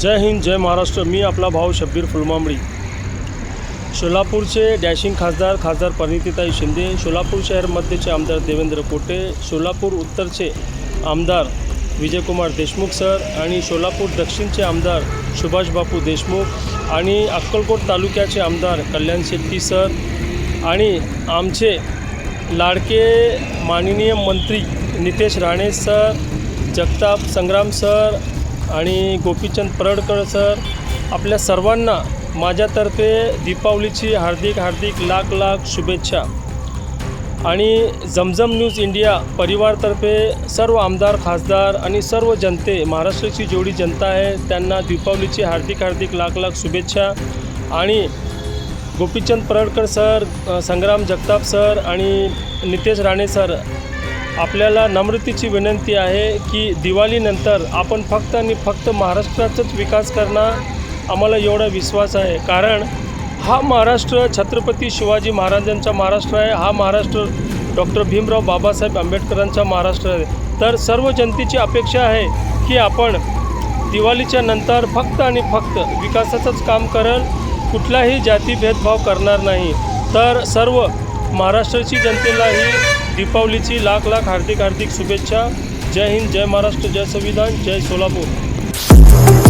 जय हिंद जय महाराष्ट्र. मी आपला भाऊ शब्बीर फुलमांबळी सोलापूरचे डॅशिंग खासदार खासदार परिणितीताई शिंदे सोलापूर शहर मध्यचे आमदार देवेंद्र कोटे सोलापूर उत्तरचे आमदार विजयकुमार देशमुख सर आणि सोलापूर दक्षिणचे आमदार सुभाष बापू देशमुख आणि अक्कलकोट तालुक्याचे आमदार कल्याण शेट्टी सर आणि आमचे लाडके माननीय मंत्री नितेश राणे सर जगताप संग्राम सर आणि गोपीचंद परडकर सर आपल्या सर्वांना माझ्यातर्फे दीपावलीची हार्दिक हार्दिक लाख लाख शुभेच्छा. आणि जमजम न्यूज इंडिया परिवारतर्फे सर्व आमदार खासदार आणि सर्व जनते महाराष्ट्राची जेवढी जनता आहे त्यांना दीपावलीची हार्दिक हार्दिक लाख लाख शुभेच्छा. आणि गोपीचंद परडकर सर संग्राम जगताप सर आणि नितेश राणे सर आपल्याला नम्रतेची विनंती आहे की दिवाळीनंतर आपण फक्त आणि फक्त महाराष्ट्राचाच विकास करणं आम्हाला एवढा विश्वास आहे. कारण हा महाराष्ट्र छत्रपती शिवाजी महाराजांचा महाराष्ट्र आहे. हा महाराष्ट्र डॉक्टर भीमराव बाबासाहेब आंबेडकरांचा महाराष्ट्र आहे. तर सर्व जनतेची अपेक्षा आहे की आपण दिवाळीच्या नंतर फक्त आणि फक्त विकासाचंच काम करल. कुठलाही जाती भेदभाव करणार नाही. तर सर्व महाराष्ट्राची जनतेलाही दीपावलीची लाख लाख हार्दिक हार्दिक शुभेच्छा. जय हिंद जय महाराष्ट्र जय संविधान जय सोलापूर.